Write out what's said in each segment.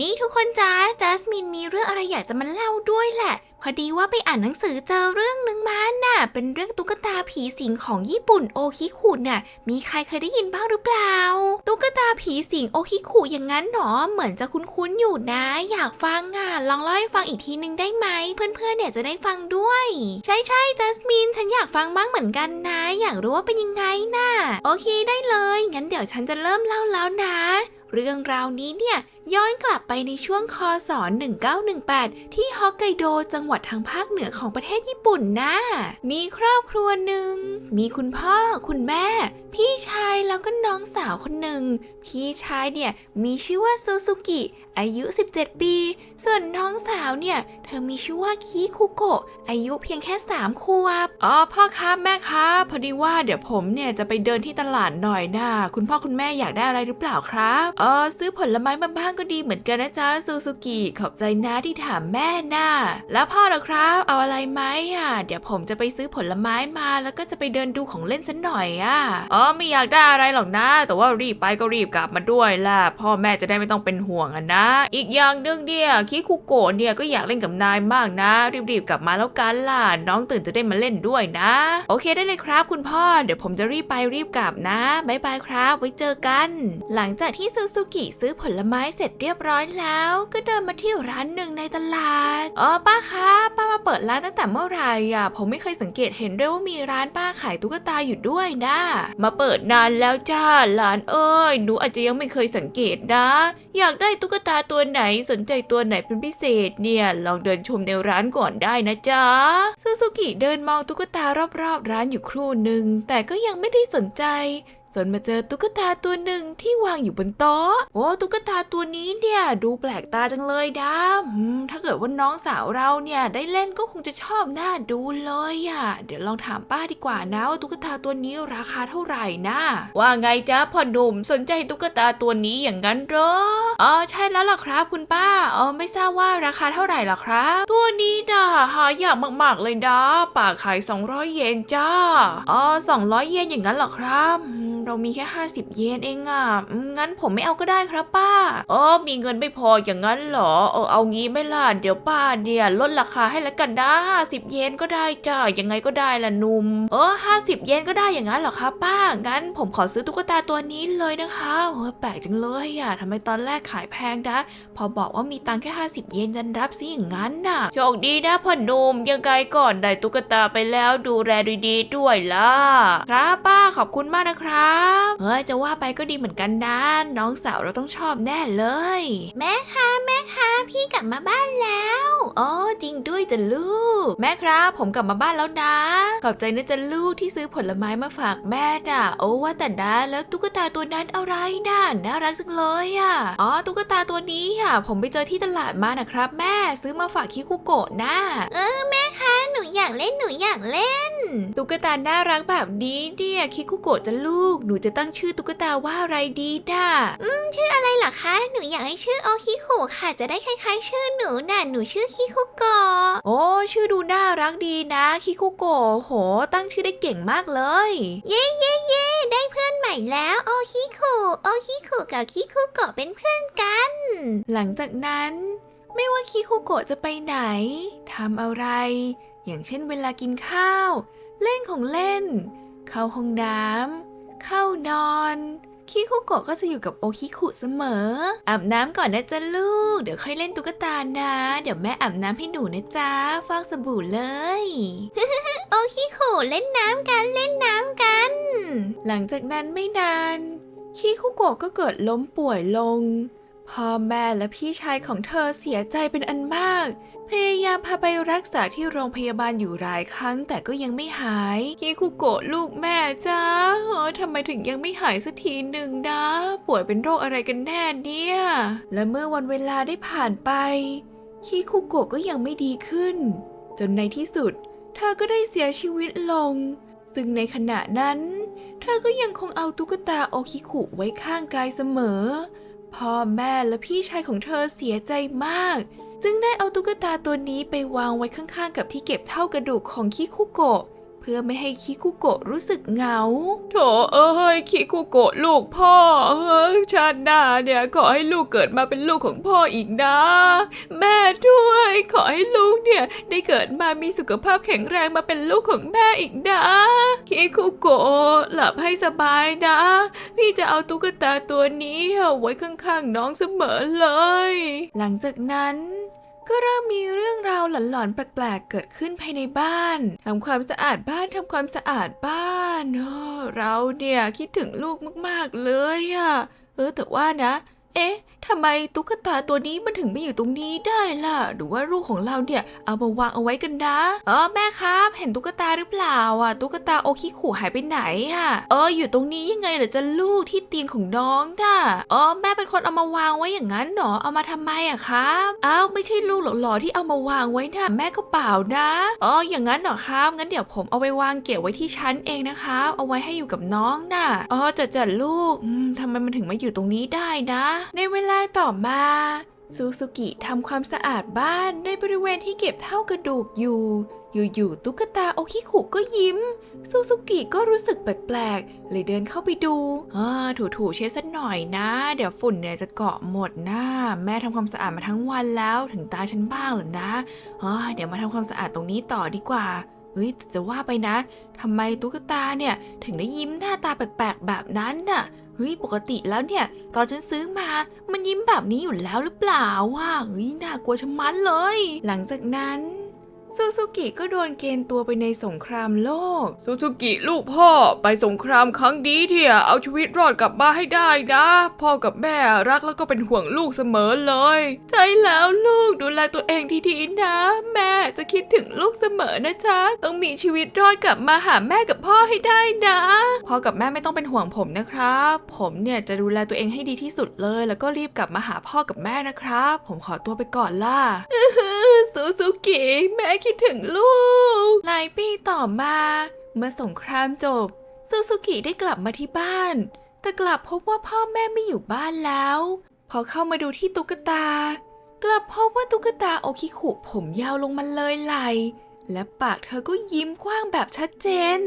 นี่ทุกคนจ้าจัสมินมีเรื่องอะไรอยากจะมาเล่าด้วยแหละ พอดีว่าไปอ่านหนังสือเจอเรื่องหนึ่งมาน่ะ เป็นเรื่องตุ๊กตาผีสิงของญี่ปุ่นโอคิคุน่ะ มีใครเคยได้ยินบ้างหรือเปล่า ตุ๊กตาผีสิงโอคิคุอย่างนั้นหรอ เหมือนจะคุ้นๆอยู่นะ อยากฟังอะ ลองเล่าให้ฟังอีกทีนึงได้ไหม เพื่อนๆเนี่ยจะได้ฟังด้วย ใช่ใช่จัสมินฉันอยากฟังบ้างเหมือนกันนะ อยากรู้ว่าเป็นยังไงน่ะ โอเคได้เลย งั้นเดี๋ยวฉันจะเริ่มเล่าแล้วนะ เรื่องราวนี้เนี่ยย้อนกลับไปในช่วงคศ 1918 ที่ฮอกไกโดจังหวัดทางภาคเหนือของประเทศญี่ปุ่นนะ มีครอบครัวหนึ่ง มีคุณพ่อ คุณแม่ พี่ชายแล้วก็น้องสาวคนหนึ่ง พี่ชายเนี่ยมีชื่อว่าซูซูกิ อายุ 17 ปี ส่วนน้องสาวเนี่ย เธอมีชื่อว่าคิคุโกะ อายุเพียงแค่ 3 ขวบ อ๋อพ่อครับแม่ครับพอดีว่าเดี๋ยวผมเนี่ยจะไปเดินที่ตลาดหน่อยนะคุณพ่อคุณแม่อยากได้อะไรหรือเปล่าครับ เออซื้อผลไม้มาบ้างก็ดีเหมือนกันนะจ๊ะซูซูกิขอบใจนะที่ถามแม่นะแล้วพ่อเหรอครับเอาอะไรไหมอะเดี๋ยวผมจะไปซื้อผลไม้มาแล้วก็จะไปเดินดูของเล่นสักหน่อยอะอ๋อไม่อยากได้อะไรหรอกนะ แต่ว่ารีบไปก็รีบกลับมาด้วยล่ะพ่อแม่จะได้ไม่ต้องเป็นห่วงอะนะ อีกอย่างนึงเนี่ยคิคุโกะเนี่ยก็อยากเล่นกับนายมากนะ รีบๆกลับมาแล้วกันล่ะน้องตื่นจะได้มาเล่นด้วยนะ โอเคได้เลยครับ คุณพ่อเดี๋ยวผมจะรีบไปรีบกลับนะบ๊ายบายครับ ไว้เจอกัน หลังจากที่ซูซูกิซื้อผลไม้เสเสร็จเรียบร้อยแล้ว ก็เดินมาที่ร้านหนึ่งในตลาดอ๋อป้าคะ ป้ามาเปิดร้านตั้งแต่เมื่อไหร่อะ ผมไม่เคยสังเกตเห็นด้วยว่ามีร้านป้าขายตุ๊กตาอยู่ด้วยนะ มาเปิดนานแล้วจ้าหลานเอ้ยหนูอาจจะยังไม่เคยสังเกตนะ อยากได้ตุ๊กตาตัวไหนสนใจตัวไหนเป็นพิเศษเนี่ยลองเดินชมในร้านก่อนได้นะจ๊ะซูซูกิเดินมองตุ๊กตารอบๆ ร้านอยู่ครู่หนึ่งแต่ก็ยังไม่ได้สนใจ จนมาเจอตุ๊กตาตัวหนึ่งที่วางอยู่บนโต๊ะ โอ้ตุ๊กตาตัวนี้เนี่ยดูแปลกตาจังเลยดาถ้าเกิดว่าน้องสาวเราเนี่ยได้เล่นก็คงจะชอบหน่าดูเลยอะเดี๋ยวลองถามป้าดีกว่านะว่าตุ๊กตาตัวนี้ราคาเท่าไหร่นะว่าไงจ๊ะพ่อหนุ่มสนใจตุ๊กตาตัวนี้อย่างนั้นเหรออ๋อใช่แล้วล่ะครับคุณป้าอ๋อไม่ทราบว่าราคาเท่าไหร่ล่ะครับ ตัวนี้น่ะหายากมากๆเลยนะป่าขาย200 เยนจ้าอ๋อ200 เยนอย่างนั้นเหรอครับ เรามีแค่ 50 เยนเองอะ อืมงั้นผมไม่เอาก็ได้ครับป้าอ๋อมีเงินไม่พออย่างนั้นเหรอเออเอางี้ไม่ล่ะเดี๋ยวป้าเนี่ยลดราคาให้ล้วกันนะ50เยนก็ได้จ้ายังไงก็ได้ล่ะหนุ่มเออ50เยนก็ได้อย่างนั้นเหรอครับป้างั้นผมขอซื้อตุ๊กตาตัวนี้เลยนะคะโอ้ยแปลกจังเลยอะทำไมตอนแรกขายแพงนะพอบอกว่ามีตังค์แค่50เยนดันรับซิอย่างนั้นน่ะโชคดีนะพ่อหนุ่มยังไงก่อนได้ตุ๊กตาไปแล้วดูแลดีๆด้วยล่ะครับป้าขอบคุณมากนะครับเฮ้ยจะว่าไปก็ดีเหมือนกันนะน้องสาวเราต้องชอบแน่เลย แม่คะแม่คะพี่กลับมาบ้านแล้วอ๋อจริงด้วยจ้ะลูก แม่ครับ ผมกลับมาบ้านแล้วนะ ขอบใจนะจ้ะลูกที่ซื้อผลไม้มาฝากแม่น่ะ โอ้ว่าแต่นะแล้วตุ๊กตาตัวนั้นอะไรน่ะน่ารักจังเลยอะอ๋อตุ๊กตาตัวนี้อะ ผมไปเจอที่ตลาดมานะครับ แม่ซื้อมาฝากคิคุโกะนะเออแม่คะห นูอยากเล่นหนูอยากเล่น ตุ๊กตาน่ารักแบบนี้เนี่ยคิคุโกะจะลูก หนูจะตั้งชื่อตุ๊กตาว่าอะไรดีน่ะอืมชื่ออะไรเหรอคะ หนูอยากให้ชื่อโอคิคุค่ะ จะได้คล้ายๆ ชื่อหนูน่ะหนูชื่อคิคุโกะโอ้ชื่อดูน่ารักดีนะคิคุโกะโห ตั้งชื่อได้เก่งมากเลย เย้เย้เย้ได้เพื่อนใหม่แล้วโอคิคุโอคิคุกับคิคุโกะเป็นเพื่อนกัน หลังจากนั้นไม่ว่าคิคุโกะจะไปไหนทำอะไร อย่างเช่นเวลากินข้าว เล่นของเล่น เข้าห้องน้ำเข้านอนคิคุโกะก็จะอยู่กับโอคิคุเสมอ อาบน้ำก่อนนะจ๊ะลูก เดี๋ยวค่อยเล่นตุ๊กตานะ เดี๋ยวแม่อาบน้ำให้หนูนะจ๊ะ ฟอกสบู่เลย โอคิคุเล่นน้ำกันเล่นน้ำกัน หลังจากนั้นไม่นานคิคุโกะก็เกิดล้มป่วยลง พ่อแม่และพี่ชายของเธอเสียใจเป็นอันมาก พยายามพาไปรักษาที่โรงพยาบาลอยู่หลายครั้งแต่ก็ยังไม่หายคิคุโกะลูกแม่จ้าทำไมถึงยังไม่หายสักทีหนึ่งนะ ป่วยเป็นโรคอะไรกันแน่เนี่ย และเมื่อวันเวลาได้ผ่านไปคิคุโกะก็ยังไม่ดีขึ้น จนในที่สุด เธอก็ได้เสียชีวิตลง ซึ่งในขณะนั้น เธอก็ยังคงเอาตุ๊กตาโอคิคุไว้ข้างกายเสมอ พ่อแม่และพี่ชายของเธอเสียใจมาก จึงได้เอาตุ๊กตาตัวนี้ไปวางไว้ข้างๆ กับที่เก็บเท่ากระดูกของคิคุโกะ เพื่อไม่ให้คิคุโกะรู้สึกเหงา โถเอ้ยคิคุโกะลูกพ่อเฮ้ยชาติหน้าเนี่ยขอให้ลูกเกิดมาเป็นลูกของพ่ออีกนะ แม่ด้วย ขอให้ลูกเนี่ยได้เกิดมามีสุขภาพแข็งแรงมาเป็นลูกของแม่อีกนะคิคุโกะหลับให้สบายนะ พี่จะเอาตุ๊กตาตัวนี้เอาไว้ข้างๆน้องเสมอเลย หลังจากนั้น ก็เริ่มมีเรื่องราวหลอนๆแปลกๆ เกิดขึ้นภายในบ้านทำความสะอาดบ้านทำความสะอาดบ้านเราเนี่ยคิดถึงลูกมากๆเลยอะเออแต่ว่านะ เอ๊ะทำไมตุ๊กตาตัวนี้มันถึงไม่อยู่ตรงนี้ได้ล่ะ หรือว่าลูกของเราเนี่ยเอามาวางเอาไว้กันนะเออแม่ครับ เห็นตุ๊กตาหรือเปล่าอะตุ๊กตาโอคิคุหายไปไหนอะเอออยู่ตรงนี้ยังไงเหรอจะลูกที่เตียงของน้องน่ะอ๋อแม่เป็นคนเอามาวางไว้อย่างนั้นเหรอเอามาทำไมอะครับอ้าวไม่ใช่ลูกหล่อๆที่เอามาวางไว้นะแม่ก็เปล่านะอ๋ออย่างนั้นเหรอครับงั้นเดี๋ยวผมเอาไปวางเก็บไว้ที่ชั้นเองนะครับเอาไว้ให้อยู่กับน้องน่ะอ๋อจัดจัดลูกอืมทำไมมันถึงมาอยู่ตรงนี้ได้นะในเวลาต่อมาซูซูกิทำความสะอาดบ้านในบริเวณที่เก็บเท่ากระดูกอยู่ อยู่ๆตุ๊กตาโอคิคุก็ยิ้ม ซูซูกิก็รู้สึกแปลกๆ เลยเดินเข้าไปดูอ่าถูๆเช็ดสักหน่อยนะ เดี๋ยวฝุ่นเนี่ยจะเกาะหมดนะแม่ทำความสะอาดมาทั้งวันแล้วถึงตาฉันบ้างเหรอนะอ่าเดี๋ยวมาทำความสะอาดตรงนี้ต่อดีกว่าเฮ้ยจะว่าไปนะทำไมตุ๊กตาเนี่ยถึงได้ยิ้มหน้าตาแปลกๆแบบนั้นน่ะ ฮ้ยปกติแล้วเนี่ย ตอนฉันซื้อมา มันยิ้มแบบนี้อยู่แล้วหรือเปล่าวะเฮ้ยน่ากลัวชะมัดเลย หลังจากนั้นซูซูกิก็โดนเกณฑ์ตัวไปในสงครามโลก ซูซูกิลูกพ่อไปสงครามครั้งนี้เถี่ยเอาชีวิตรอดกลับมาให้ได้นะ พ่อกับแม่รักแล้วก็เป็นห่วงลูกเสมอเลย ใช่แล้วลูกดูแลตัวเองดีๆนะ แม่ จะคิดถึงลูกเสมอนะจ๊ะ ต้องมีชีวิตรอดกลับมาหาแม่กับพ่อให้ได้นะพ่อกับแม่ไม่ต้องเป็นห่วงผมนะครับ ผมเนี่ยจะดูแลตัวเองให้ดีที่สุดเลย แล้วก็รีบกลับมาหาพ่อกับแม่นะครับ ผมขอตัวไปก่อนล่ะซูซูกิแม่คิดถึงลูกหลายปีต่อมา เมื่อสงครามจบซูซูกิได้กลับมาที่บ้าน แต่กลับพบว่าพ่อแม่ไม่อยู่บ้านแล้ว พอเข้ามาดูที่ตุ๊กตา กลับพบว่าตุ๊กตาโอคิคุผมยาวลงมาเลยไหล และปากเธอก็ยิ้มกว้างแบบชัดเจน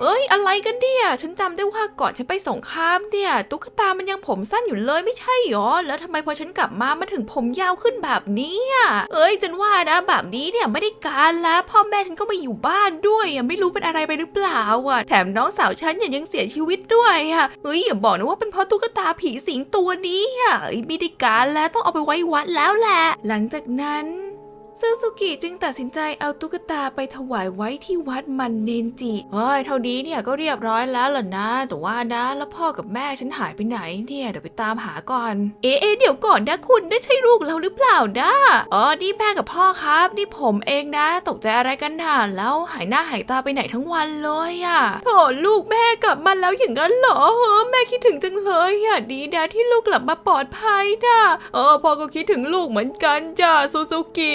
เอ้ย อะไรกันเนี่ย ฉันจำได้ว่าก่อนฉันไปสงครามเนี่ย ตุ๊กตามันยังผมสั้นอยู่เลยไม่ใช่หรอ แล้วทำไมพอฉันกลับมามันถึงผมยาวขึ้นแบบนี้อะเอ้ยฉันว่านะ แบบนี้เนี่ยไม่ได้การแล้ว พ่อแม่ฉันก็ไม่อยู่บ้านด้วยอะไม่รู้เป็นอะไรไปหรือเปล่าอะ แถมน้องสาวฉันเนี่ยยังเสียชีวิตด้วยอะเอ้ยอย่าบอกนะว่าเป็นเพราะตุ๊กตาผีสิงตัวนี้อะไม่ได้การแล้วต้องเอาไปไว้วัดแล้วแหละ หลังจากนั้น ซูซูกิจึงตัดสินใจเอาตุ๊กตาไปถวายไว้ที่วัดมันเนนจิเฮ้ยเท่านี้เนี่ยก็เรียบร้อยแล้วล่ะนะ แต่ว่านะแล้วพ่อกับแม่ฉันหายไปไหนเนี่ยเดี๋ยวไปตามหาก่อน เอ๊ะเเดี๋ยวก่อนนะคุณได้ใช่ลูกเราหรือเปล่านะอ๋อนี่แม่กับพ่อครับนี่ผมเองนะ ตกใจอะไรกันน่ะแล้วหายหน้าหายตาไปไหนทั้งวันเลยอะโถลูกแม่กลับมาแล้วอย่างนั้นเหรอเออแม่คิดถึงจังเลยอะดีนะที่ลูกกลับมาปลอดภัยนะเออพ่อก็คิดถึงลูกเหมือนกันจ้าซูซูกิ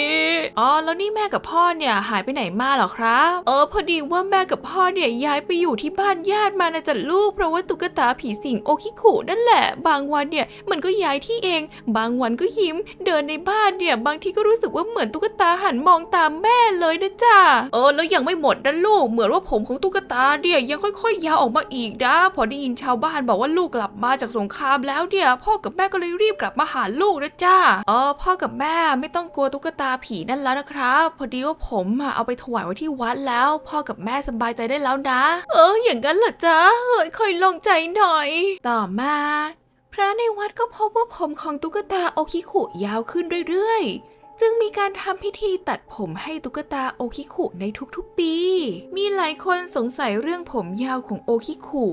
อ๋อแล้วนี่แม่กับพ่อเนี่ยหายไปไหนมาหรอครับ เออ พอดีว่าแม่กับพ่อเนี่ยย้ายไปอยู่ที่บ้านญาติมานะจ๊ะลูกเพราะว่าตุ๊กตาผีสิงโอคิคุนั่นแหละ บางวันเนี่ยมันก็ย้ายที่เอง บางวันก็ยิ้ม เดินในบ้านเนี่ย บางทีก็รู้สึกว่าเหมือนตุ๊กตาหันมองตามแม่เลยนะจ๊ะเออ แล้วยังไม่หมดนะลูก เหมือนว่าผมของตุ๊กตาเนี่ยยังค่อยๆยาวออกมาอีกนะพอได้ยินชาวบ้านบอกว่าลูกกลับมาจากสงครามแล้วเนี่ย พ่อกับแม่ก็เลยรีบกลับมาหาลูกนะจ้าเออพ่อกับแม่ไม่ต้องกลัวตุ๊กตาผีนั่นแล้วนะครับพอดีว่าผมอะเอาไปถวายไว้ที่วัดแล้ว พ่อกับแม่สบายใจได้แล้วนะ เออ อย่างนั้นเหรอจ๊ะเฮ้ยค่อยลงใจหน่อย ต่อมา พระในวัดก็พบว่าผมของตุ๊กตาโอคิคุยาวขึ้นเรื่อยๆ จึงมีการทำพิธีตัดผมให้ตุ๊กตาโอคิคุในทุกๆปี มีหลายคนสงสัยเรื่องผมยาวของโอคิคุ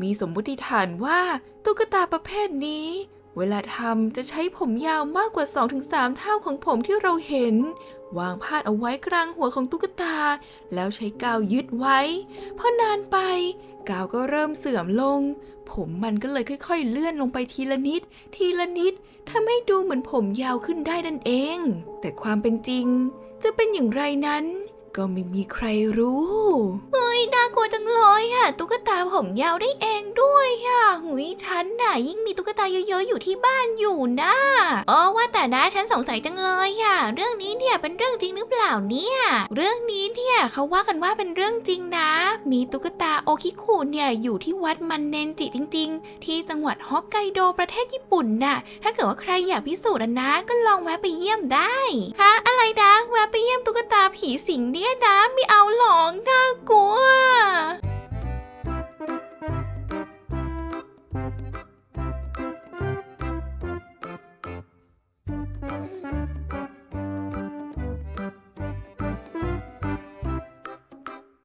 มีสมมติฐานว่าตุ๊กตาประเภทนี้ เวลาทำจะใช้ผมยาวมากกว่า 2-3 เท่าของผมที่เราเห็น วางพาดเอาไว้กลางหัวของตุ๊กตา แล้วใช้กาวยึดไว้ พอนานไป กาวก็เริ่มเสื่อมลง ผมมันก็เลยค่อย ๆ เลื่อนลงไปทีละนิด ทีละนิดทำให้ดูเหมือนผมยาวขึ้นได้นั่นเอง แต่ความเป็นจริง จะเป็นอย่างไรนั้น ก็ไม่มีใครรู้ เฮ้ยน่ากลัวจังเลยอะตุ๊กตาผมยาวได้เองด้วยอะหุยฉันน่ะยิ่งมีตุ๊กตาเยอะๆอยู่ที่บ้านอยู่นะเออว่าแต่นะฉันสงสัยจังเลยอะเรื่องนี้เนี่ยเป็นเรื่องจริงหรือเปล่าเนี่ยเรื่องนี้เนี่ยเขาว่ากันว่าเป็นเรื่องจริงนะ มีตุ๊กตาโอคิคุเนี่ยอยู่ที่วัดมันเนนจิจริง ๆ ที่จังหวัดฮอกไกโดประเทศญี่ปุ่นน่ะถ้าเกิดว่าใครอยากพิสูจน์นะก็ลองแวะไปเยี่ยมได้ฮะอะไรนะ ตาผีสิงเนี่ยนะไมีเอาหลอกน่ากลัว